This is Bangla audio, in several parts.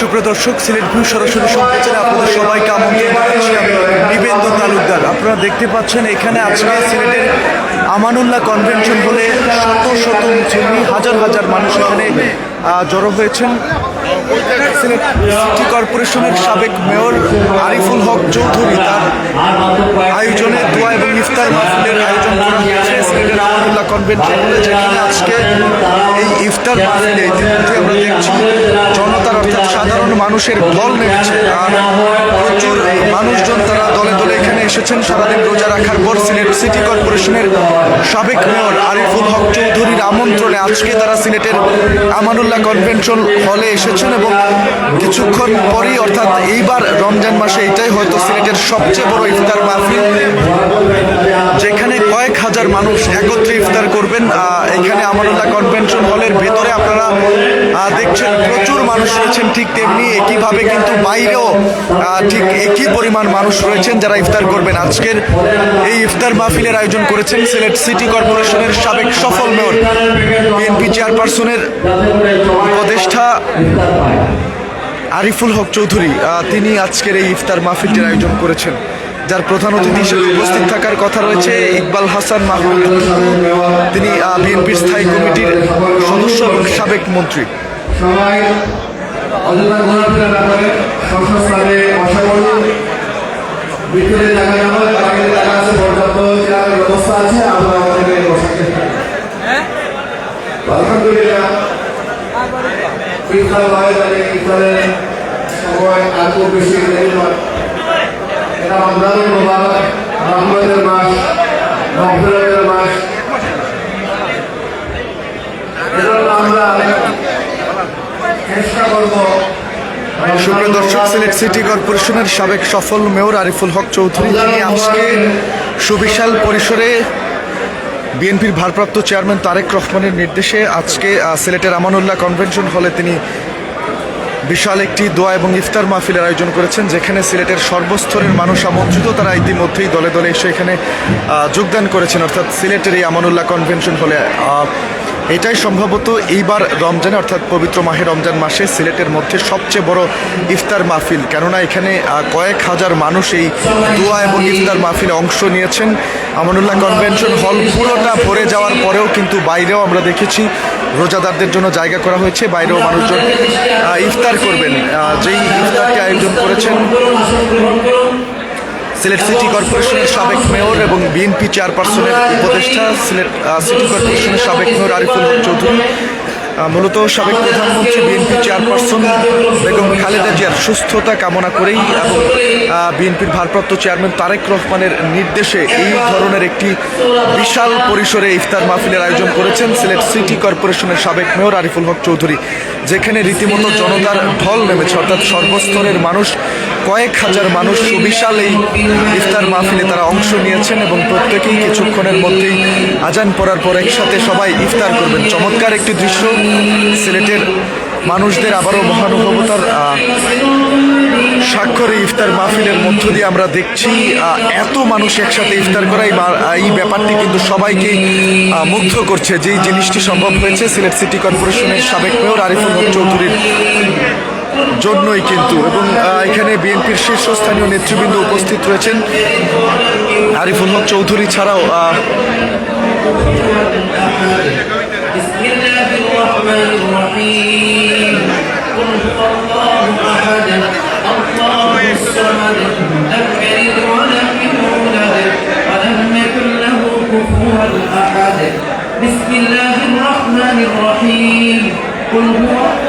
সুপ্রিয় দর্শক, সিলেট ভিউ সরাসরি সম্প্রচারে আপনাদের সবাইকে আমন্ত্রণ জানাচ্ছি আমি নিবেন্দ্র তালুকদার। আপনারা দেখতে পাচ্ছেন এখানে আজকে সিলেটের আমানুল্লাহ কনভেনশন হলে শত শত মুসলিম হাজার হাজার মানুষ এখানে জড়ো হয়েছেন। সিলেট সিটি কর্পোরেশনের সাবেক মেয়র আরিফুল হক চৌধুরী তার আয়োজনে দোয়া এবং ইফতার মাহফিলের আয়োজন সিলেটের আমানুল্লাহ কনভেনশন হলে যেখানে আজকে এই ইফতার মাহফিলে ইতিমধ্যে আমরা দেখছি। জনতার অর্থাৎ সাধারণ মানুষের ঢল নেমেছে। আর প্রচুর মানুষজন তারা দলে দলে এখানে এসেছেন। সারাদিন রোজা রাখার পর সিলেট সিটি কর্পোরেশনের সাবেক মেয়র আরিফুল হক চৌধুরীর আমন্ত্রণে আজকে তারা সিলেটের আমানুল্লাহ কনভেনশন হলে এসেছেন এবং কিছুক্ষণ পরেই, অর্থাৎ এইবার রমজান মাসে, এটাই হয়তো সিলেটের সবচেয়ে বড় ইফতার মাহফিল। যেখানে হাজার মানুষ একত্রে ইফতার করবেন এখানে আমানুল্লাহ কনভেনশন হলের ভেতরে আপনারা দেখছেন প্রচুর মানুষ রয়েছেন ঠিক তেমনি একইভাবে কিন্তু বাইরেও ঠিক একই পরিমাণ মানুষ রয়েছেন যারা ইফতার করবেন। আজকের এই ইফতার মাহফিলের আয়োজন করেছেন সিলেট সিটি কর্পোরেশনের সাবেক সফল মেয়র, বিএনপি চেয়ারপারসনের উপদেষ্টা আরিফুল হক চৌধুরী তিনি আজকের এই ইফতার মাহফিলটির আয়োজন করেছেন। যার প্রধান অতিথি হিসেবে উপস্থিত থাকার কথা রয়েছে ইকবাল হাসান মাহমুদ। তিনি বিএনপির স্থায়ী কমিটির সদস্য এবং সাবেক মন্ত্রী। ব্যবস্থা আছে আলহামদুলিল্লাহ ইফতার ইফতারের সময় এটা রমজানুল মুবারক রহমতের মাস রহমতের মাস। এজন্য আমরা চেষ্টা করব সুপ্রিয় দর্শক সিলেট সিটি কর্পোরেশনের সাবেক সফল মেয়র আরিফুল হক চৌধুরী তিনি আজকে সুবিশাল পরিসরে বিএনপির ভারপ্রাপ্ত চেয়ারম্যান তারেক রহমানের নির্দেশে আজকে সিলেটের আমানুল্লাহ কনভেনশন হলে তিনি বিশাল একটি দোয়া এবং ইফতার মাহফিলের আয়োজন করেছেন, যেখানে সিলেটের সর্বস্তরের মানুষ আমন্ত্রিত। তারা ইতিমধ্যেই দলে দলে এসে এখানে যোগদান করেছেন। অর্থাৎ সিলেটের এই আমানুল্লাহ কনভেনশন হলে এটাই সম্ভবত এইবার রমজানে, অর্থাৎ পবিত্র মাহে রমজান মাসে সিলেটের মধ্যে সবচেয়ে বড় ইফতার মাহফিল। কেননা এখানে কয়েক হাজার মানুষ এই দোয়া এবং ইফতার মাহফিলে অংশ নিয়েছেন। আমানুল্লাহ কনভেনশন হল পুরোটা ভরে যাওয়ার পরেও কিন্তু বাইরেও আমরা দেখেছি রোজাদারদের জন্য জায়গা করা হয়েছে, বাইরেও মানুষজন ইফতার করবেন। যেই ইফতারটি আয়োজন করেছেন সিলেট সিটি কর্পোরেশনের সাবেক মেয়র এবং বিএনপি চেয়ারপারসনের উপদেষ্টা সিলেট সিটি কর্পোরেশনের সাবেক মেয়র আরিফুল হক চৌধুরী। মূলত সাবেক প্রধানমন্ত্রী, বিএনপি চেয়ারপারসন বেগম খালেদা জিয়ার সুস্থতা কামনা করেই এবং বিএনপির ভারপ্রাপ্ত চেয়ারম্যান তারেক রহমানের নির্দেশে এই ধরনের একটি বিশাল পরিসরে ইফতার মাহফিলের আয়োজন করেছেন সিলেট সিটি কর্পোরেশনের সাবেক মেয়র আরিফুল হক চৌধুরী, যেখানে রীতিমতো জনতার ঢল নেমেছে, অর্থাৎ সর্বস্তরের মানুষ কয়েক হাজার মানুষ সুবিশাল এই ইফতার মাহফিলে তারা অংশ নিয়েছেন এবং প্রত্যেকেই কিছুক্ষণের মধ্যেই আজান পড়ার পর একসাথে সবাই ইফতার করবেন। চমৎকার একটি দৃশ্য। সিলেটের মানুষদের আবারও মহানুভবতার স্বাক্ষরে ইফতার মাহফিলের মধ্য দিয়ে আমরা দেখছি এত মানুষ একসাথে ইফতার করা এই ব্যাপারটি কিন্তু সবাইকে মুগ্ধ করছে। যেই জিনিসটি সম্ভব হয়েছে, সিলেট সিটি কর্পোরেশনের সাবেক মেয়র আরিফুল হক চৌধুরীর জন্যই কিন্তু এবং আহ, এখানে বিএনপির শীর্ষস্থানীয় নেতৃবৃন্দ উপস্থিত রয়েছেন আরিফুল হক চৌধুরী ছাড়াও আহ, بسم الله الرحمن الرحيم قل هو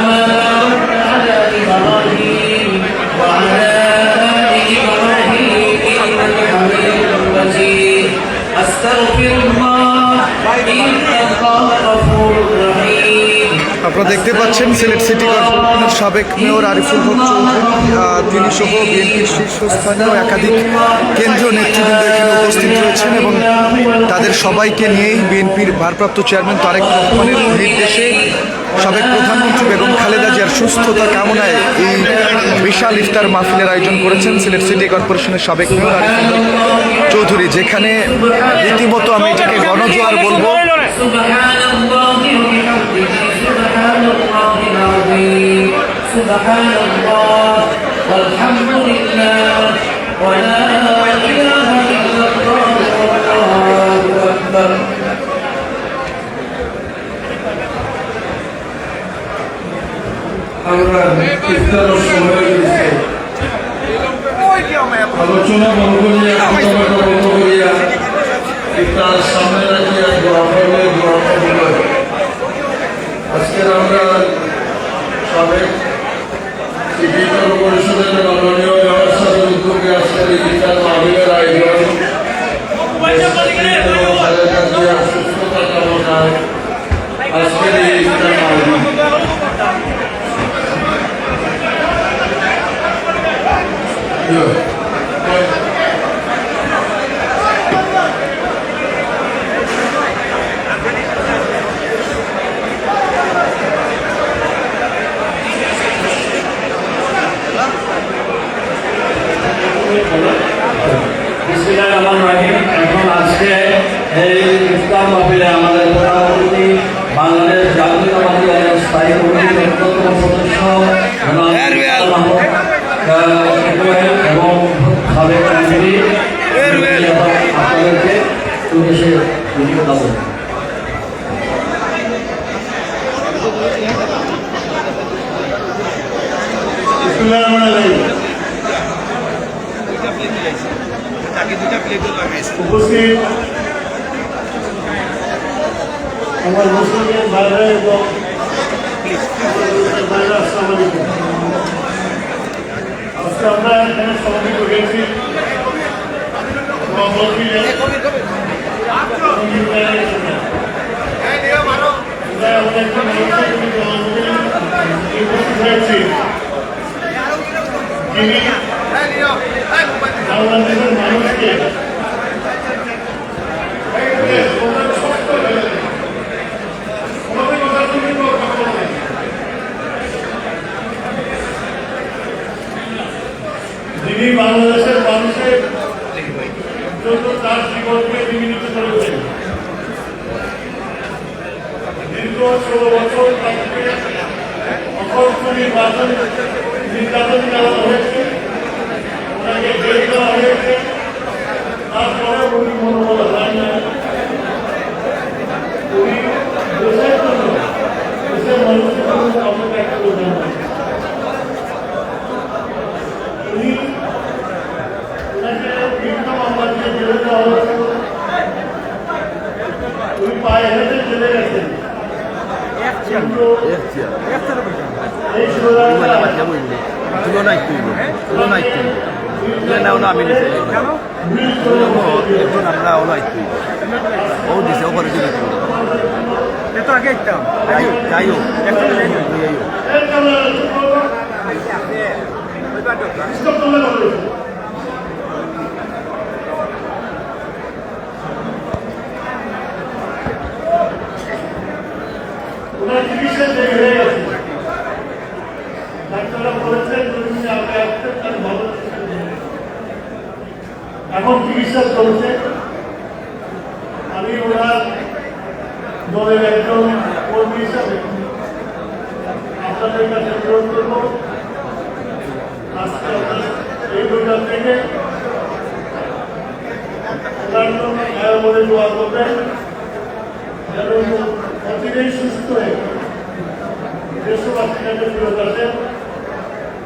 আমার আপনারা দেখতে পাচ্ছেন সিলেট সিটি কর্পোরেশনের সাবেক মেয়র আরিফুল হক তিনি সহ বিএনপির শীর্ষস্থানীয় একাধিক কেন্দ্রীয় নেতৃবৃন্দ এখানে উপস্থিত রয়েছেন এবং তাদের সবাইকে নিয়েই বিএনপির ভারপ্রাপ্ত চেয়ারম্যান তারেক রহমানের নির্দেশে সাবেক প্রধানমন্ত্রী বেগম খালেদা জিয়ার সুস্থতা কামনায় এই বিশাল ইফতার মাহফিলের আয়োজন করেছেন সিলেট সিটি কর্পোরেশনের সাবেক মেয়র আরিফুল চৌধুরী, যেখানে রীতিমতো আমি এটাকে গণজোয়ার বলব। العظيم سبحان الله والحمد لله ولا إله إلا الله والله أكبر আমরা ইফতারের সময় দিয়েছি আলোচনা বন্ধ করিয়া আলোচনা বন্ধ করিয়া ইফতার সামনে রাখিয়া দোয়া করলে দোয়া করলে কর্পোরেশনের মাননীয় সাহেবের উদ্যোগে আজকের এই ইফতার মাহবিলের আয়োজন সুস্থতা কামনায় আজকের এই ইফতার মাহবিল বিসমিল্লাহ মাহফিলে আমাদের প্রধানমন্ত্রী বাংলাদেশ জাতীয়তাবাদী দলের স্থায়ী কমিটির অন্যতম সদস্য এবং সাবেক মন্ত্রী আপনাদেরকে উদ্দেশ্যে উপস্থিত আমার মুসলিমের বাইরে এবং বাইরে আসসালামু আলাইকুম আজকে আমরা এখানে মহম্মদপুরে সঙ্গীতায়ের জন্য। আমরা এমন একটা মানুষের প্রতি জবাবদিহি উপস্থিত হয়েছি যিনি বাংলাদেশের মানুষকে যিনি বাংলাদেশের মানুষের জন্য তার জীবনকে বিমিলিত করেছেন দীর্ঘ ষোলো বছর তাকে অসংখ্য নির্বাচন নির্যাতন চালানো হয়েছে ওনাকে জেল দেওয়া হয়েছে তারপরে উনি মনোবল হয় না উনি দেশের জন্য দেশের মানুষের জন্য অপেক্ষা করে যান উনি ওনাকে বিভিন্ন মামলা দিয়ে জেলে দেওয়া হয়েছে। উনি পায়ে হেঁটে চলে গেছেন। কিন্তু এই ষোলো তুলনায় তুইব তুলনায় তুইব তুলনায় হলো আমি নিতে এখন আমরা হলো তুইব ও দিছে ও করে দিবে এটা আগে একটা যাই হোক ওনার চিকিৎসা দেরি এখন চিকিৎসা চলছে। আমি ওনার দলের একজন কর্মী হিসাবে আপনাদের কাছে অনুরোধ করব, আজকে এই বইটার থেকে ওনার জন্য বলে দোয়া করবেন, যেন অচিরেই সুস্থ হয়ে দেশবাসীর কাছে ফেরত আসেন।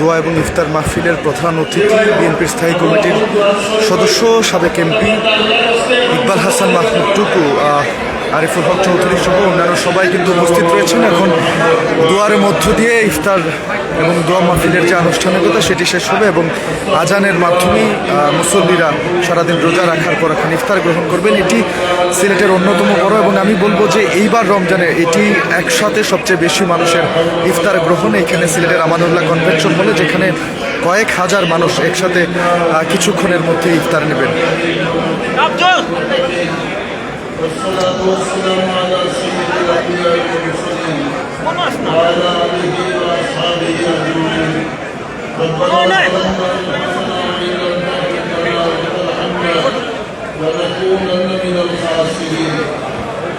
দোয়া এবং ইফতার মাহফিলের প্রধান অতিথি বিএনপির স্থায়ী কমিটির সদস্য, সাবেক এমপি ইকবাল হাসান মাহমুদ টুকু আরিফুল হক চৌধুরী সহ অন্যান্য সবাই কিন্তু উপস্থিত রয়েছেন। এখন দুয়ারের মধ্য দিয়ে ইফতার এবং দোয়া মাহফিলের যে আনুষ্ঠানিকতা সেটি শেষ হবে এবং আজানের মাধ্যমেই মুসল্লিরা সারাদিন রোজা রাখার পর এখন ইফতার গ্রহণ করবেন। এটি সিলেটের অন্যতম বড় এবং আমি বলব যে এইবার রমজানে এটি একসাথে সবচেয়ে বেশি মানুষের ইফতার গ্রহণ। এখানে সিলেটের আমানুল্লাহ কনভেনশন হলে যেখানে কয়েক হাজার মানুষ একসাথে কিছুক্ষণের মধ্যে ইফতার নেবেন। والصلاة والسلام على سيد الأنبياء والمرسلين وعلى آله وأصحابه أجمعين. ربنا ظلمنا أنفسنا وإن لم تغفر لنا وترحمنا لنكونن من الخاسرين.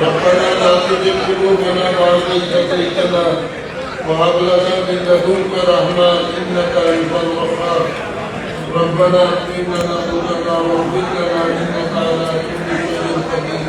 ربنا لا تزغ قلوبنا بعد إذ هديتنا. وهب لنا من لدنك رحمة إنك أنت الوهاب. ربنا اغفر لنا ذنوبنا واغفر لنا إنك على كل شيء قدير.